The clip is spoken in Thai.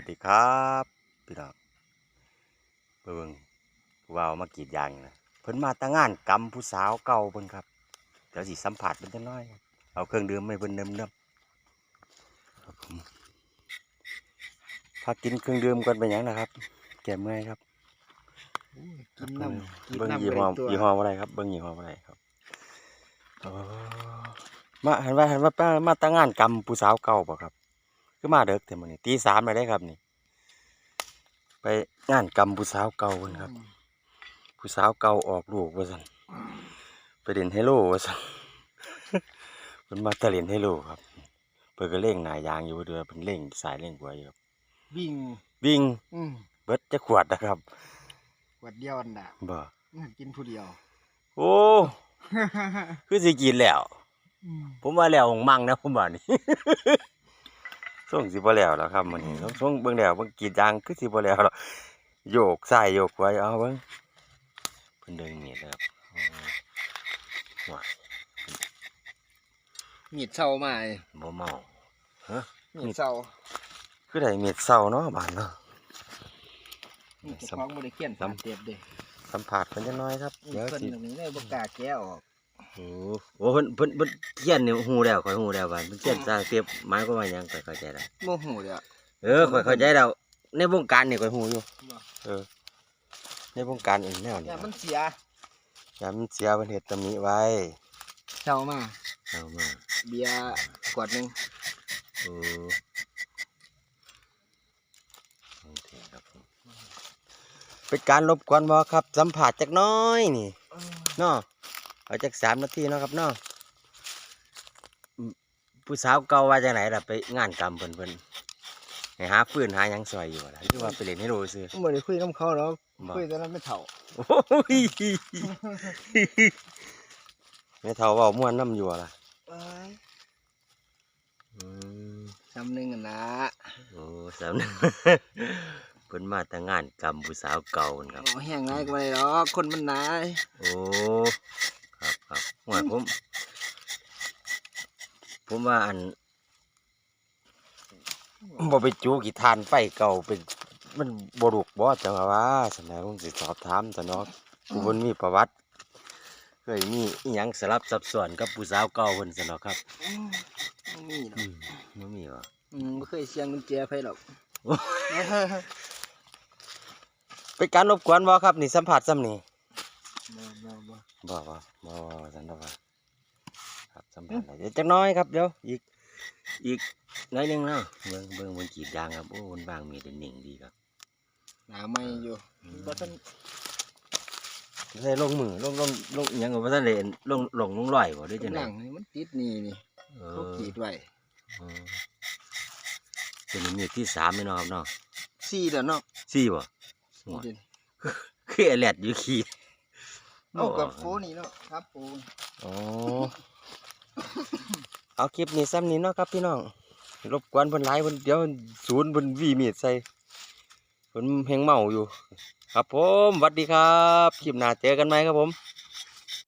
วัสดีครับพี่น้องเบิ่งผู้ว่าวมากรีดยางนะเพิ่นมาแตั้งงานกรรมผู้สาวเก่าเพิ่นครับเดี๋ยวสิสัมผัสเพิ่นจังน้อยครับเอาเครื่องดื่มให้เพิ่นเนิ่มๆครับผมพักกินเครื่องดื่มก่อนเป็นหยังนะครับ แก้เมื่อยครับกินน้ำกินเบิ่งน้ำยี่ไปห้อตัวยี่ห้ออะไรครับเบิ่งยี่ห้ออะไรครับโอ้มาหันว่าหันว่ามามาแตั้งงานกรรมผู้สาวเก่าบ่ครับ คือมาเด็กแต่มื้อนี้ตีสามเลยได้ครับนี่ ไปงานกรรมผู้สาวเก่าเพิ่นครับ ผู้สาวเก่าออกลูกว่าซั่นไปเล่นไฮโลว่าซั่นเพิ่นมาแตะเล่นไฮโลครับเพิ่นก็เล่งหน้ายางอยู่เด้อเพิ่นเล่งสายเล่งหัวอยู่ครับวิ่งวิ่งอืมเบิดจะขวดนะครับขวดเดียวอันน่ะบ่อื้อกินผู้เดียว โอ้คือสิกินแล้วอืมผมว่าแล้วของมั่งนะผมว่านี่ ส่งสิบ่แล้วแล้วครับมื้อนี้ส่งเบิ่งแล้วเบิ่งกรีดยางคือสิบ่แล้วแล้วโยกซ้ายโยกขวาเอาเบิ่งเพิ่นเดินนี่นะครับอ๋อว้ายมีดเศร้ามาเลยบ่เมาฮะมีดเศร้าคือได้เม็ดเศร้าเนาะบ้านเนาะมีดเจ้าของบริเขียนซ้ำสามเต็บเด้สัมผัสเพิ่นจังน้อยครับมีเดี๋ยวเพิ่นสิตรงนี้เลยบ่กล้าแกะออก โอ้โหเพิ่นเพิ่นเพิ่นเขียนนี่ฮู้แล้วข่อยฮู้แล้วว่าเพิ่นเขียนสร้างเปรียบหมายความว่าหยังข่อยเข้าใจแล้วโมโหเลยอะ เออข่อยเข้าใจแล้วในวงการนี่ข่อยฮู้อยู่บ่ เออ ในวงการอื่นแนวนี้แต่คมัรับนเสียอย่ามันเสียเพิ่นเฮ็ดตำหนิไว้เศร้ามา เอามาเบียร์ขวดหนึงโอ้โอเคครับผมเป็นการรบกวนบ่ครับสัมผัสจักหน้อยนี่เนาะ เอาจักสามนาทีเนาะครับเนาะอืมผู้สาวเก่าว่าจังไหนล่ะไปงานกรรมเพิ่นเพิ่นให้หาปืนหาหยังซอยอยู่ล่ะคือว่าไปเล่นให้รู้ซื่อบ่ได้คุยกับเขาหรอกบ่คุยแต่นั้นไม่เท่าโอ้ยแม่เฒ่าเว้าม่วนน้ำอยู่ล่ะเอ้ยอืมซ้ำหนึงอันนะโอ้สามเพิ่นมาแต่งานกรรมผู้สาวเก่านั่นครับ เอาแห้งง่ายก็บ่ได้หรอกคนมันหนาโอ้ครับครับ ห่วยผม ผมว่าอันบ่ไปจูกี่ทานไฟเก่าเป็นมันบ่รุกบ่จังว่าว่าสมัยผมสิสอบถามซะเนาะผู้เพิ่นมีประวัติเคยมีอีหยังสลับซับซ้อนกับผู้สาวเก่าเพิ่นซะเนาะครับอืมบ่มีหรอกอืมบ่มีวะอืมบ่เคยเสียงกุญแจไผหรอกเป็นการรบกวนบ่ครับนี่สัมผัสซ้ำนี่ บ่บ่บ่บ่บ่บ่สันดว่าครับสัมผัสได้เดี๋ยวจักหน้อยครับเดี๋ยวอีกอีกหน้อยหนึงเนาะเบิ่งเบิ่งมันกรีดยางครับโอ้มันบางมีแต่นิ่งดีครับหนาไม่อยู่บ่ทันใส่ลงมือลงลงลงอิหยังก็บ่ทันได้ลงลงลงลอยบ่ได้จังหได๋ลังนี่มันติดนี่นี่เอเขาอ กรีดไว้เออเป็นมีดที่สามแม่นบ่ครับเนาะสี่เด้อเนาะสี่บ่สี่เด้อคือไอ้แลดอยู่ขี้ เอากับโฟนี่เนาะครับปูอ๋อเอาคลิปนี้ซ้ำนี้เนาะครับพี่น้องรบกวนเพิ่นหลายเพิ่นเดี๋ยวศูนย์เพิ่นวีมีดใส่เพิ่นแฮงเมาอยู่ ครับผมสวัสดีครับคลิปหน้าเจอกันไหมครับผมค